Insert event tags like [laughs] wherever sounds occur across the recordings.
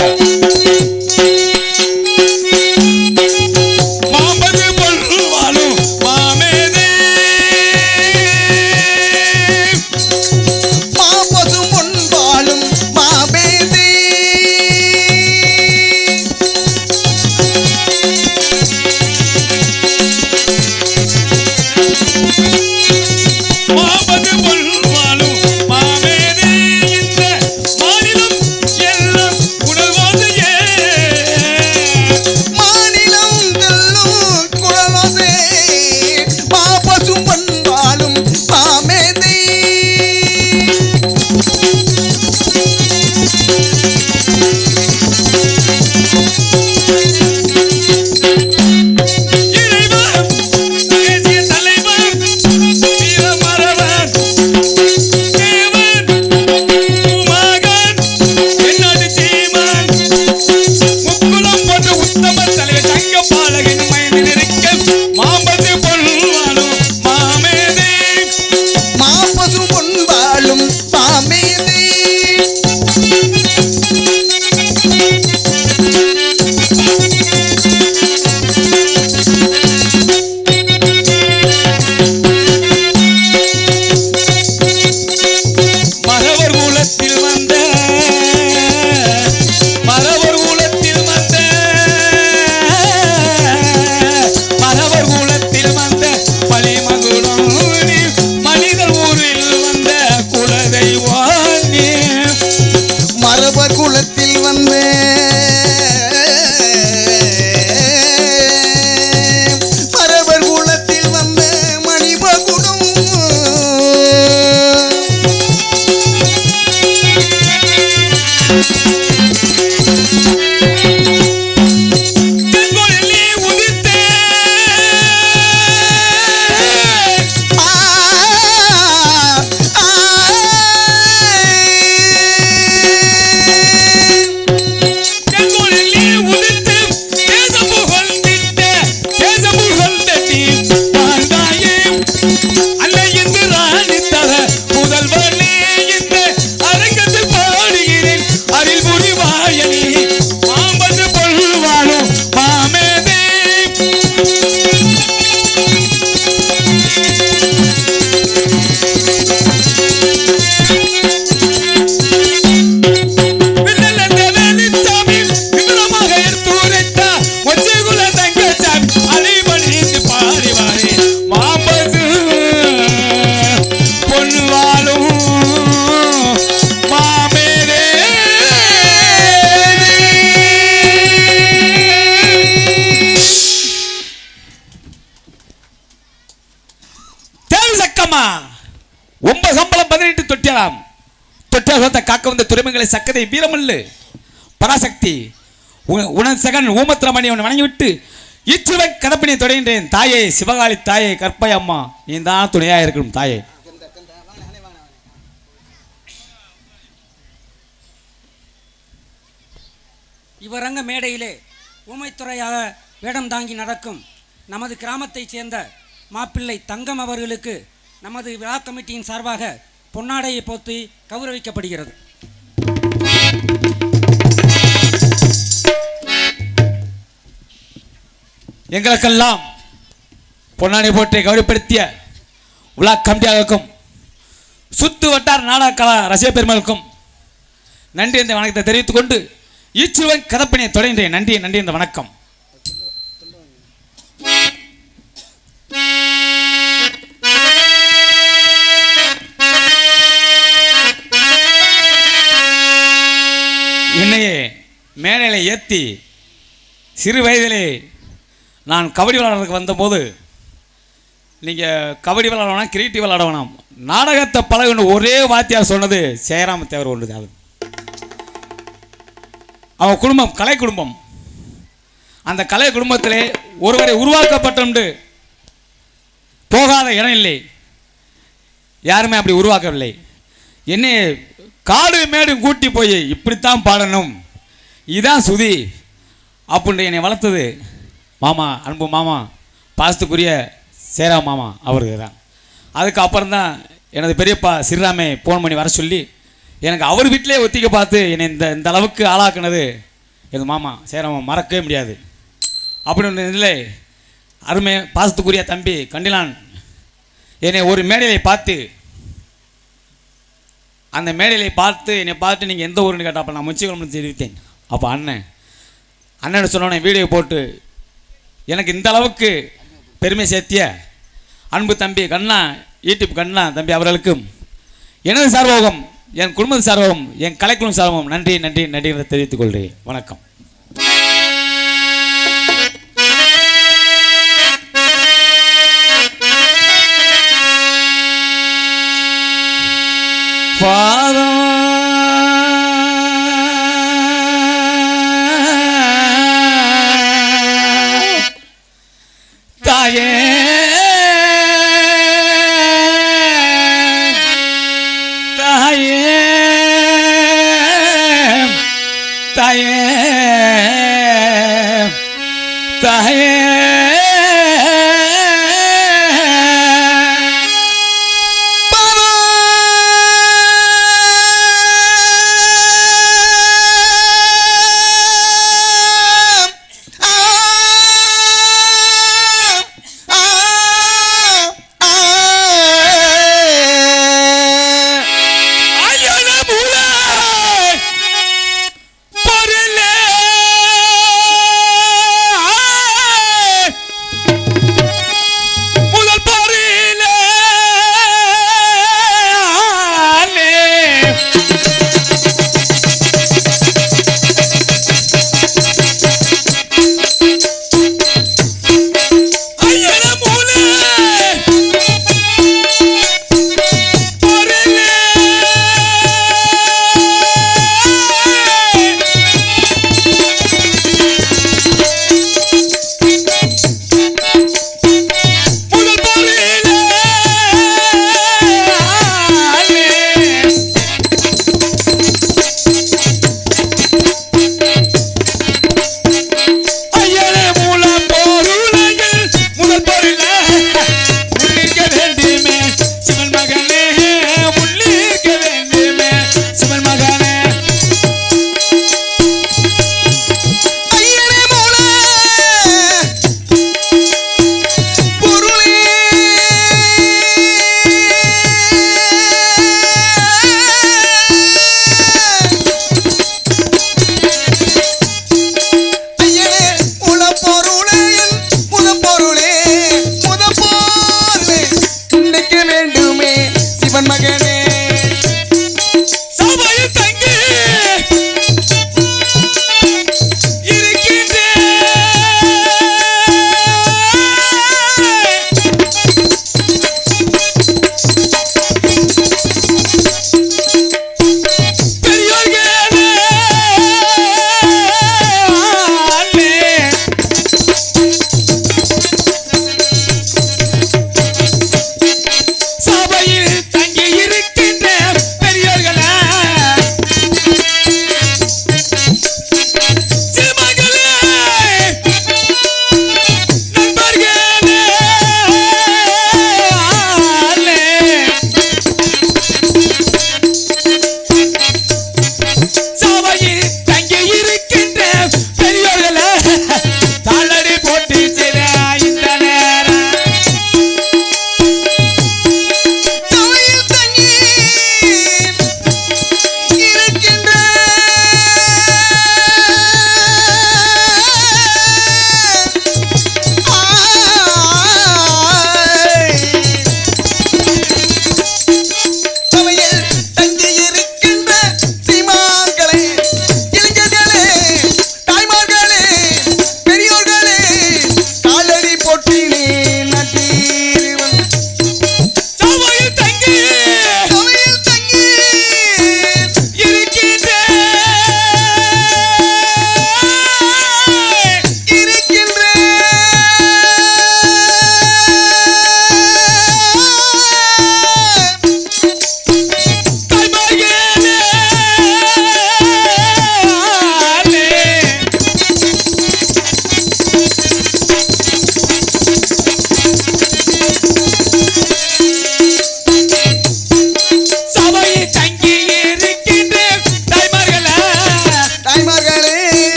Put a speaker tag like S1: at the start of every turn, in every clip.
S1: வாழ தேல் சக்கம்மா சம்பளம் பதினெட்டு தொட்டியாலாம் தொட்டாசத்தை காக்க வந்த துறைமுகங்களை சக்கதை வீரமல்லு. பராசக்தி உணன் சகன் ஊமத்திரமணி அவனை வணங்கிவிட்டு இச்சுவன் கதப்பினை தொடங்கின்றேன் தாயே சிவகாளி தாயே கற்பை அம்மா நீ தான் துணையா இருக்கணும் தாயே.
S2: இவரங்க மேடையிலே ஊமைத்துறையாக வேடம் தாங்கி நடக்கும் நமது கிராமத்தைச் சேர்ந்த மாப்பிள்ளை தங்கம் அவர்களுக்கு நமது விழா கமிட்டியின் சார்பாக பொன்னாடையை போத்தி கௌரவிக்கப்படுகிறது.
S1: எங்களுக்கெல்லாம் பொன்னாடை போற்றி கௌரவப்படுத்திய உலா கமிட்டியாளருக்கும் சுத்து வட்டார நாடக கலா ரசிக பெருமளுக்கும் நன்றி இந்த வணக்கத்தை தெரிவித்துக் கொண்டு ஈச்சுவன் கதப்பினை தொடங்கின்றேன் நன்றி நன்றி இந்த வணக்கம். மேடையில் ஏற்றி சிறு வயதிலே நான் கபடி விளையாடுறதுக்கு வந்தபோது நீங்கள் கபடி விளாட வேணாம் கிரிக்கெட் விளாட வேணாம். நாடகத்தை பழகுன்னு ஒரே வாத்தியார் சொன்னது ஜெயராம தேவர் ஒன்று அது அவன் குடும்பம் கலை குடும்பம். அந்த கலை குடும்பத்திலே ஒருவரை உருவாக்கப்பட்டு போகாத இடம் இல்லை. யாருமே அப்படி உருவாக்கவில்லை. என்ன காடு மேடு கூட்டி போய் இப்படித்தான் பாடணும். இதான் சுதி அப்படின்னு என்னை வளர்த்தது. மாமா அன்பு மாமா பாசத்துக்குரிய சேரா மாமா அவருக்கு தான். அதுக்கப்புறம் தான் எனது பெரியப்பா சிறுராமை ஃபோன் பண்ணி வர சொல்லி எனக்கு அவர் வீட்டிலே ஒத்திக்க பார்த்து என்னை இந்த இந்த அளவுக்கு ஆளாக்குனது. எங்கள் மாமா சேராமா மறக்கவே முடியாது. அப்படின்னு இதில் அருமை பாசத்துக்குரிய தம்பி கண்டிலான் என்னை ஒரு மேடையை பார்த்து அந்த மேடையை பார்த்து என்னை பார்த்து நீங்கள் எந்த ஊருன்னு கேட்டால் நான் முச்சிக்குளம்னு தெரிவித்தேன். அப்போ அண்ணன் அண்ணன் சொன்னோன்னே வீடியோ போட்டு எனக்கு இந்த அளவுக்கு பெருமை சேர்த்திய அன்பு தம்பி கண்ணா யூடியூப் கண்ணா தம்பி அவர்களுக்கும் எனது சார்பாகவும் என் குடும்பத்து சார்பாகவும் என் கலைக்குழு சார்பாகவும் நன்றி நன்றி நன்றி என்று தெரிவித்துக் கொள்கிறேன். வணக்கம். பாதம்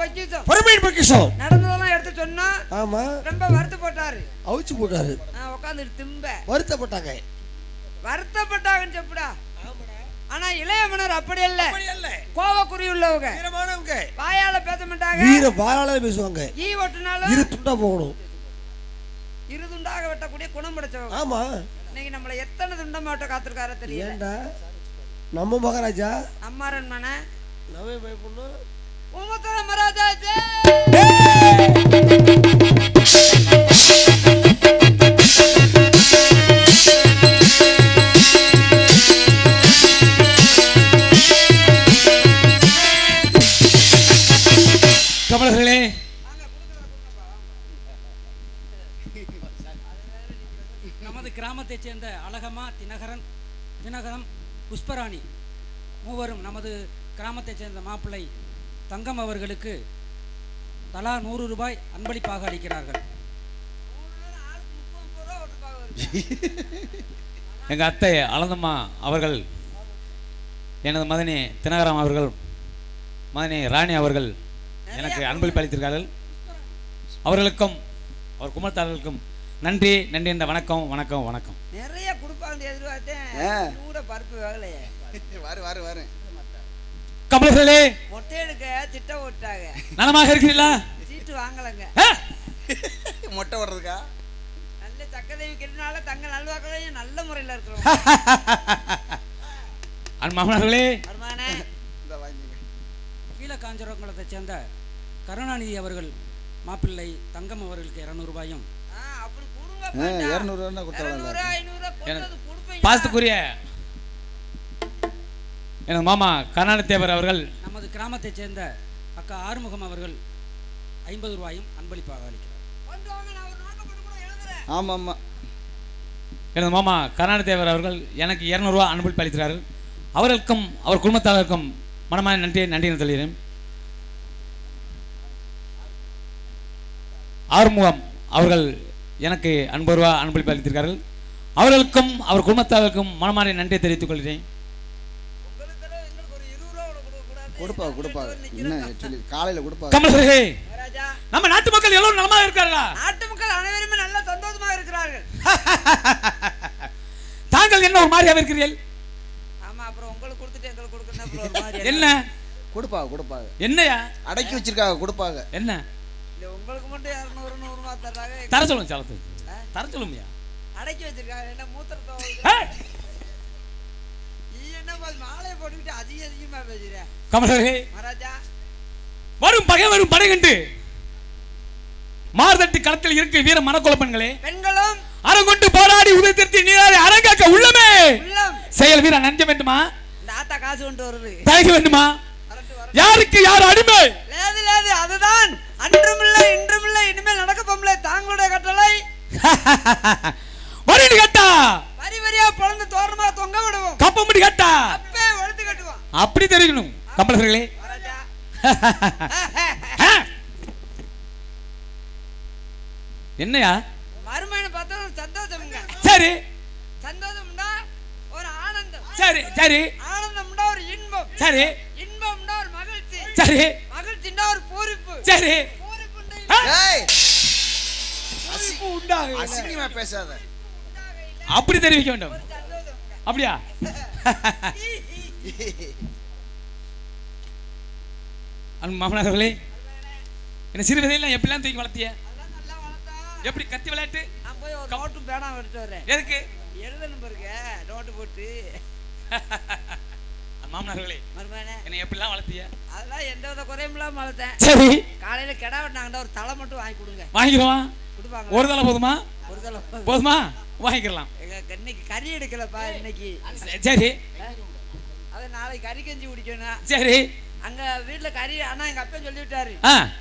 S3: பொக்கிஷம்.
S4: பொறுமையின் பொக்கிஷம்.
S3: நடந்ததெல்லாம் எடுத்து சொன்னா
S4: ஆமா.
S3: ரொம்ப வருத்த போட்டாரு
S4: அவிச்சு போட்டாரு.
S3: உட்காந்து திம்ப.
S4: வருத்தப்பட்டாங்க.
S3: வருத்தப்பட்டாங்கன்னு செப்புடா ஆனா இளைய மன்னர் அப்படி இல்ல கோவக்குறி உள்ளவங்க.
S4: வீரமானவங்க.
S3: வாயால பேச மாட்டாங்க.
S4: வீர வாயால பேசுவாங்க.
S3: ஈ ஒட்டுனாலும்
S4: இரு துண்டா போகணும்.
S3: இரு துண்டாக வெட்டக்கூடிய குணம் படைச்சவங்க.
S4: ஆமா.
S3: இன்னைக்கு நம்மள எத்தனை துண்டமா வெட்ட காத்திருக்காரோ தெரியல.
S4: நம்ம மகாராஜா?
S3: அம்மாரன் மன.
S4: நவே பயப்படணும்
S3: உமத்தர மராஜாஜே
S1: கமலர்களே.
S2: நமது கிராமத்தைச் சேர்ந்த அழகம்மா தினகரன் தினகரம் புஷ்பராணி மூவரும் நமது கிராமத்தைச் சேர்ந்த மாப்பிள்ளை தங்கம் அவர்களுக்கு தலா நூறு ரூபாய் அன்பளிப்பாக அளிக்கிறார்கள். [laughs]
S1: எங்க அத்தை அலந்தம்மா அவர்கள் எனது மதனி தினகரம் அவர்கள் மதனி ராணி அவர்கள் எனக்கு அன்பளிப்பு அளித்திருக்கார்கள் அவர்களுக்கும் அவர் குமரத்தாளர்களுக்கும் நன்றி நன்றி என்ற வணக்கம் வணக்கம் வணக்கம்.
S3: நிறைய கொடுப்பாங்க எதிர்பார்த்தேன். கூட பருப்பு வேகலையே. [laughs]
S4: வாரு வாரு வாரு.
S1: கமலர்களே
S3: மொட்டை எடுக்க திட்டம் போட்டாங்க.
S1: நலமாக இருக்கிறீர்களா?
S3: சீட்டு வாங்கலைங்க?
S4: மொட்டை வர்றதுக்கா
S3: நல்ல சக்கதேவி கெட்டினால தங்க நல்வாக்களையும் நல்ல முறையில் இருக்கிறோம்.
S1: அன் மாமனார்களே
S3: வருமானே
S4: இந்த வாங்கிங்க
S2: கீழக்காஞ்சரங்குளத்தைச் சேர்ந்த கருணாநிதி அவர்கள் மாப்பிள்ளை தங்கம் அவர்களுக்கு இரநூறு ரூபாயும்.
S3: ஆ, அப்படி கொடுங்க
S4: ஆ,
S3: பாட்டா.
S4: இரநூறுவான்னா கொடுத்தா
S3: இரநூறு, ஐநூறு கொடுத்தது கொடுப்பீங்க.
S1: பாசத்துக்குரிய எனது மாமா கருணாநிதி தேவர் அவர்கள்.
S2: நமது கிராமத்தைச் சேர்ந்த அக்கா ஆறுமுகம் அவர்கள் ஐம்பது ரூபாயும் அன்பளிப்பாக அளிக்கிறார்
S3: கொண்டு வாங்க, நான் ஒரு நோட்டை போட்டு கூட எழுதுறேன்.
S4: ஆமா ஆமா
S1: எனது மாமா கருணாநிதி தேவர் அவர்கள் எனக்கு இரநூறுவா அன்பளிப்பு அளிக்கிறார்கள். அவர்களுக்கும் அவர் குடும்பத்தாருக்கும் மனமான நன்றி நன்றி என்று சொல்கிறேன். ஆறுமுகம் அவர்கள் எனக்கு ஐம்பது ரூபா அன்பளிப்பு அளித்திருக்கார்கள் அவர்களுக்கும் அவர் குடும்பத்தாருக்கும் மனமான நன்றியை தெரிவித்துக் கொள்கிறேன்
S3: உங்களுக்கு எங்களுக்கு ஒரு இருபது ரூபா கூட கொடுக்கக்கூடாது.
S4: கொடுப்பா கொடுப்பா. என்ன சொல்லி காலையில கொடுப்பா.
S1: கமல்களே
S3: மகாராஜா,
S1: நம்ம நாட்டு மக்கள் எல்லோரும் நலமா இருக்கார்களா
S3: நாட்டு மக்கள் அனைவருமே நல்ல சந்தோஷமாக இருக்கிறார்கள். [laughs]
S1: தாங்கள் என்ன ஒரு மாதிரியாக இருக்கிறீர்கள்?
S3: ஆமா அப்புறம் உங்களுக்கு கொடுத்துட்டு எங்களுக்கு கொடுக்கணும்
S1: என்ன?
S4: கொடுப்பா கொடுப்பா.
S1: என்னையா?
S4: அடக்கி வச்சிருக்காங்க கொடுப்பாங்க.
S1: என்ன?
S3: இல்ல உங்களுக்கு மட்டும் இரநூறு நூறுமா தர்றாங்க.
S1: தர சொல்லுங்க சலத்து. தர சொல்லுங்கய்யா.
S3: அடக்கி வச்சிருக்காங்க என்ன மூத்திரத்தை
S1: கமலர்களே வரும் பகை வரும் படை கண்டு மார்தட்டி களத்தில் இருக்க வீர மனக்குழப்பங்களே.
S3: பெண்களும்
S1: அரங்கொண்டு போராடி திருத்தி நீராடி அரங்காக்க உள்ளமே. செயல் வீர நஞ்ச வேண்டுமா?
S3: இந்த ஆத்தா காசு கொண்டு வருது.
S1: தயக வேண்டுமா? யாருக்கு யார் அடிமை?
S3: லேது லேது அதுதான். அன்றுமில்லை இன்றுமில்லை இனிமேல் நடக்க போமில்லை தாங்களுடைய கட்டளை [laughs]
S1: வரிடு கட்டா
S3: வரி வரியா பிறந்து தோரணமா தொங்க விடுவோம்
S1: கப்ப முடி கட்டா
S3: அப்பே வழுத்து கட்டுவோம்
S1: அப்படி தெரிவிக்கணும் கம்பளர்களே
S3: மகாராஜா [laughs]
S1: என்னையா?
S3: மருமையை பார்த்தா சந்தோஷம்ங்க.
S1: சரி.
S3: சந்தோஷம்னா ஒரு ஆனந்தம்.
S1: சரி சரி.
S3: ஆனந்தம்னா ஒரு இன்பம்.
S1: சரி.
S3: இன்பம்னா ஒரு மகிழ்ச்சி.
S1: சரி.
S3: மகிழ்ச்சின்னா ஒரு பூரிப்பு.
S1: சரி.
S4: அசிங்கமா பேசாத.
S1: அப்படி தெரிவிக்க வேண்டும். அப்படியா? [laughs] [laughs] அன்பு மாமனார்களே என்ன சிறு விதையில எப்படிலாம் தூக்கி வளர்த்திய? எப்படி கத்தி விளையாட்டு?
S3: நான் போய் ஒரு நோட்டு பேனா எடுத்து வரேன்.
S1: எதுக்கு?
S3: எழுதணும் பாருங்க நோட்டு போட்டு.
S1: மாமனார்களே
S3: மருமகனே.
S1: என்னை எப்படிலாம் வளர்த்திய?
S3: அதெல்லாம் எந்த வித குறையும் இல்லாம வளர்த்தேன்.
S1: சரி.
S3: காலையில கிடா வெட்டினாங்கடா ஒரு தலை மட்டும் வாங்கி கொடுங்க.
S1: வாங்கிடுவான்
S3: கொடுப்பாங்க.
S1: ஒரு தலை போதுமா?
S3: ஒரு தலை
S1: போதுமா. வாங்கிக்கலாம்.
S3: எங்க இன்னைக்கு கறி எடுக்கலப்பா இன்னைக்கு.
S1: சரி.
S3: அது நாளைக்கு கறி கஞ்சி குடிக்கணும்
S1: சரி.
S3: அங்க வீட்டுல கறி ஆனா எங்க அப்பா சொல்லி விட்டாரு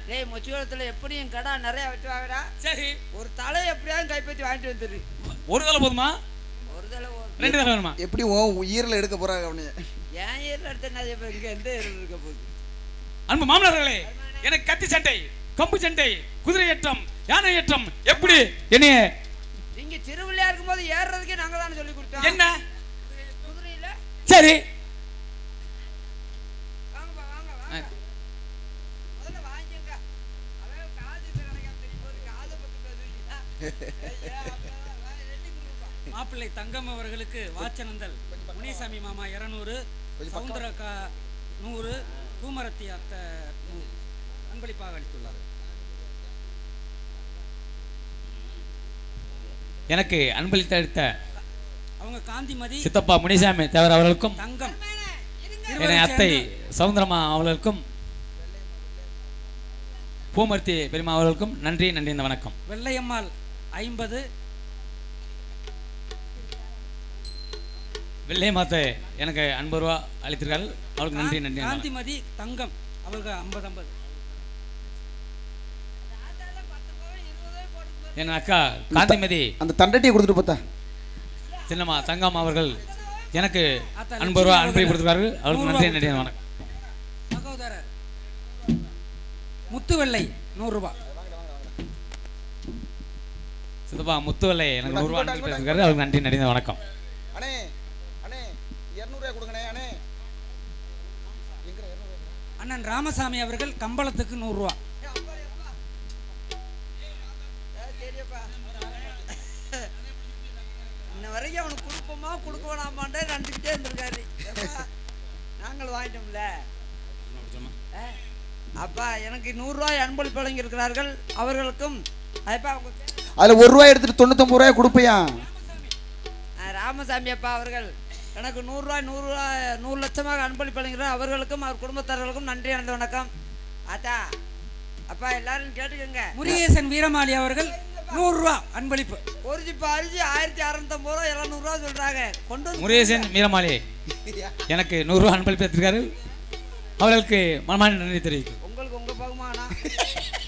S3: டேய் மொச்சிவளத்துல எப்படியும் கடை நிறைய வெட்டுவாங்கடா
S1: சரி.
S3: ஒரு தலை எப்படியாவது கைப்பற்றி வாங்கிட்டு வந்துரு.
S1: ஒரு தலை போதுமா?
S3: ஒரு தலை
S1: ரெண்டு தலை வேணுமா?
S4: எப்படி உன் உயிரில் எடுக்க போறாங்க அவனைய
S3: என் ஏரியில் எடுத்த இங்க எந்த ஏரியில் இருக்க போகுது?
S1: அன்பு மாமனார்களே எனக்கு கத்தி சண்டை கம்பு சண்டை குதிரை ஏற்றம் யானை ஏற்றம் எப்படி என்னைய
S3: நீங்க திருவிழையா இருக்கும்போது ஏறுறதுக்கே நாங்க தானே சொல்லி கொடுத்தோம்.
S1: என்ன
S3: குதிரை
S2: தங்கம் அவர்களுக்கு வாச்சனந்தல் முனிசாமி மாமா இருநூறு சவுந்தரக்கா நூறு பூமரத்தி அத்தை அன்பளிப்பாக அளித்துள்ளார்.
S1: எனக்கு அன்பளித்து அளித்த
S2: அவங்க காந்திமதி
S1: சித்தப்பா முனிசாமி தேவர் அவர்களுக்கும்
S2: தங்கம்.
S1: என்னை அத்தை சவுந்தரமா அவர்களுக்கும் பூமர்த்தி பெருமா அவர்களுக்கும் நன்றி நன்றி இந்த வணக்கம்.
S2: வெள்ளையம்மாள் ஐம்பது
S1: வெள்ளை மாத்த எனக்கு ஐம்பது ரூபா அளித்திருக்கார்கள் அவருக்கு நன்றி நன்றி.
S2: காந்திமதி தங்கம். அவங்க ஐம்பது ஐம்பது.
S1: என் அக்கா காந்திமதி.
S4: அந்த தண்டட்டியை கொடுத்துட்டு பார்த்தா
S1: சின்னம்மா தங்கம் அவர்கள் எனக்கு ஐம்பது ரூபா
S2: லட்சுமி
S1: அனுப்பி
S2: அவர்கள்
S1: கொடுத்துருக்காரு அவருக்கு நன்றி நன்றி வணக்கம்.
S2: சகோதரர் முத்துவெள்ளை நூறுரூபா
S1: சித்தப்பா முத்துவல்லை எனக்கு நூறுரூவா அனுப்பி கொடுத்துருக்காரு அவருக்கு நன்றி நன்றி வணக்கம்.
S2: அண்ணன் ராமசாமி அவர்கள் கம்பளத்துக்கு நூறுரூவா
S3: இன்ன வரைக்கும் அவனுக்கு கொடுப்போமா கொடுக்க வேணாமான்டே நினச்சிக்கிட்டே இருந்திருக்காரு நாங்கள் வாங்கிட்டோம்ல? அப்பா எனக்கு நூறுரூவாய் அன்பளிப்பு வழங்கியிருக்கிறார்கள். அவர்களுக்கும் அப்பா அவங்க
S4: அதில் ஒரு ரூபாய் எடுத்துட்டு தொண்ணூத்தொம்பது ரூபாய் கொடுப்பையா?
S3: ராமசாமி அப்பா அவர்கள். எனக்கு நூறுரூவாய் நூறுரூவா நூறு லட்சமாக அன்பளிப்பு வழங்குகிறார் அவர்களுக்கும் அவர் குடும்பத்தார்களுக்கும் நன்றி அடைந்த வணக்கம். ஆத்தா அப்பா எல்லாரும் கேட்டுக்கோங்க.
S2: முருகேசன் வீரமாளி அவர்கள் நூறுரூவா அன்பளிப்பு.
S3: ஒரு ஜிப்பு அரிசி ஆயிரத்தி அறநூத்தம்பது ரூபா எழுநூறுவா சொல்கிறாங்க கொண்டு வந்து
S1: முருகேசன் மீரமாளி எனக்கு நூறுரூவா அனுப்பி எடுத்திருக்காரு. அவர்களுக்கு மனமான நன்றி தெரிவிக்கும்
S3: உங்களுக்கு உங்க பகுமானா?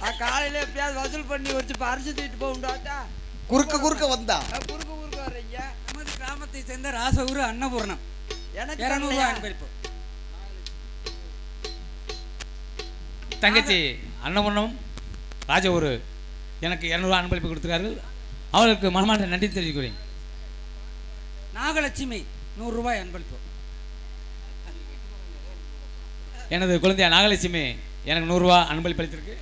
S3: நான் காலையில எப்பயாவது வசூல் பண்ணி ஒரு ஜிப்பு அரிசி தூக்கிட்டு போகுண்டாத்தா
S4: குறுக்க குறுக்க வந்தா.
S3: குறுக்கு
S2: கிராமத்தை சேர்ந்த ராசகுரு அன்னபூர்ணம். இரநூறுவா? அன்பளிப்பு
S1: தங்கச்சி அன்னபுரணம் ராஜகுரு எனக்கு இரநூறுவா அன்பளிப்பு கொடுத்துருக்காரு. அவர்களுக்கு மனமான நன்றி தெரிவிக்கிறேன்.
S2: நாகலட்சுமி நூறுரூவாய் அன்பளிப்பு.
S1: எனது குழந்தை நாகலட்சுமி எனக்கு நூறுரூவா அன்பளிப்பு அளித்திருக்கு.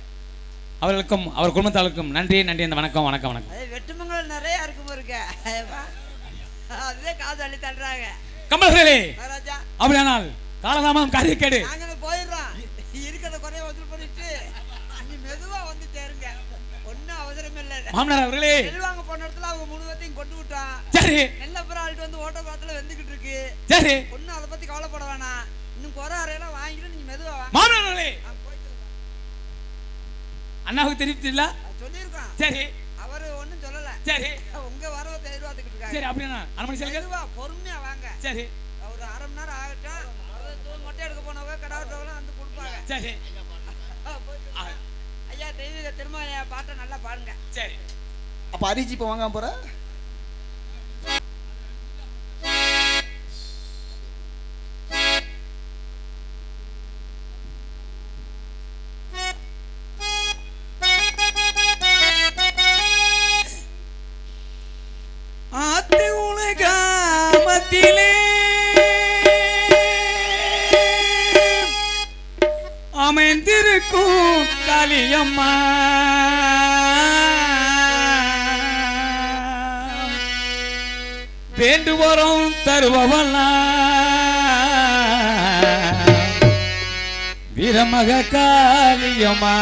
S1: அவர்களுக்கும் அவர் குடும்பத்தாருக்கும் நன்றி நன்றி இந்த வணக்கம் வணக்கம் வணக்கம்.
S3: அது வெட்டுமங்கலம் நிறைய இருக்கும் இருக்க. அதுவே காசு அள்ளி தள்ளுறாங்க மகாராஜா.
S1: அப்படியானால் காலதாமம் காரியக்கேடு.
S3: நாங்க போயிடுறோம். இருக்கிறத குறைய வசூல் பண்ணிட்டு நீ மெதுவா வந்து சேருங்க. ஒன்றும் அவசரம் இல்லை.
S1: மாமனார் அவர்களே.
S3: செல்வாங்க போன இடத்துல அவங்க மூணு பேர்த்தையும் கொண்டு விட்டான்.
S1: சரி.
S3: நெல்ல அப்புறம் ஆள்கிட்ட வந்து ஓட்ட பாத்துல வெந்துக்கிட்டு இருக்கு.
S1: சரி.
S3: ஒன்றும் அதை பத்தி கவலைப்பட வேணாம். இன்னும் குறை அறையெல்லாம் வாங்கிட்டு நீங்க மெதுவா
S1: மாமனார் அவர்களே. அண்ணாவுக்கு தெரிவித்தில்ல
S3: அது சொல்லியிருக்கான்.
S1: சரி.
S3: அவரு ஒன்றும் சொல்லல.
S1: சரி.
S3: உங்க வரவை இருக்காங்க
S1: சரி அப்படின்னா அரண்மனை செல்லுங்க
S3: மெதுவா பொறுமையா வாங்க.
S1: சரி.
S3: ஒரு அரை மணி நேரம் ஆகட்டும். தூள் மொட்டை எடுக்க போனவங்க கடாவட்டவங்க வந்து கொடுப்பாங்க.
S1: சரி.
S3: வாங்க. ஐயா தெய்வீக திரும்ப பாட்டை நல்லா பாடுங்க.
S1: சரி.
S4: அப்போ அரிசி இப்போ வாங்காம போற?
S1: மக காவியமா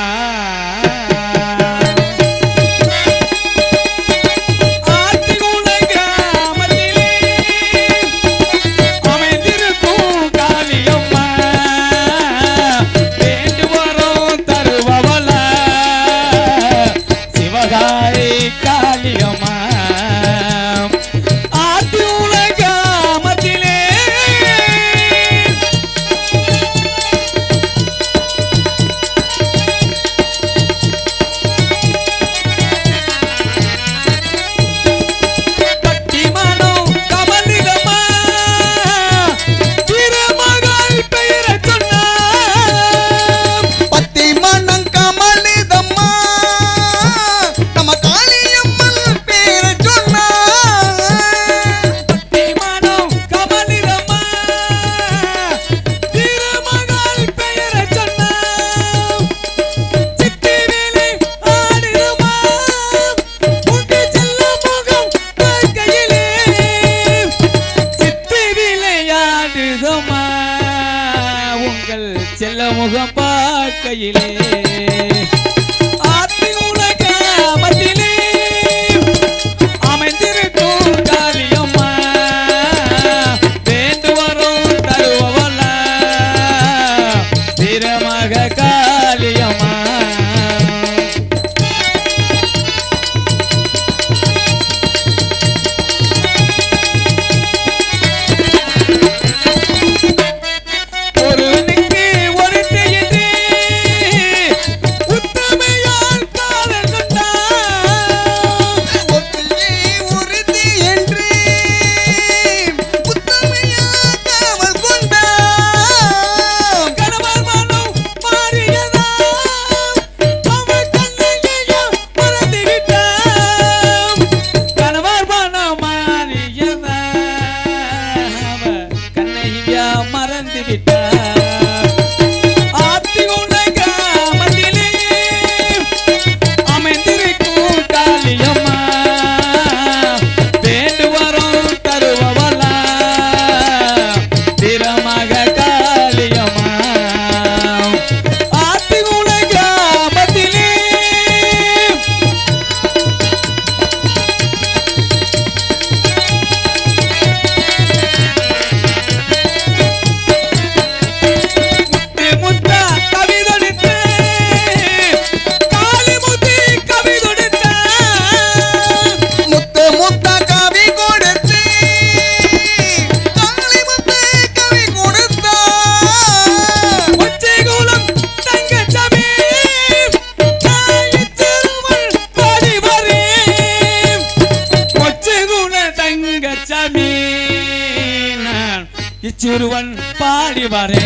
S1: বারে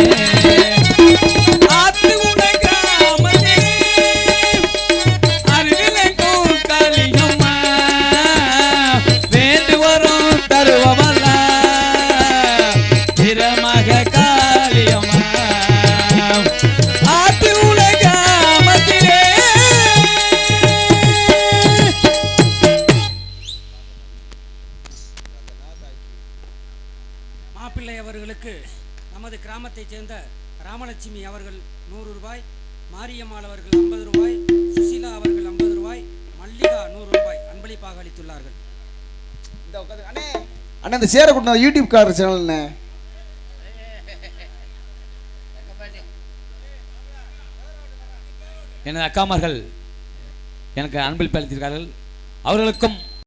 S1: నన్ను చేరకుండా యూట్యూబ్ కార్ ఛానల్ని
S5: எனது அக்காமார்கள் எனக்கு அன்பில் பழித்திருக்கார்கள் அவர்களுக்கும்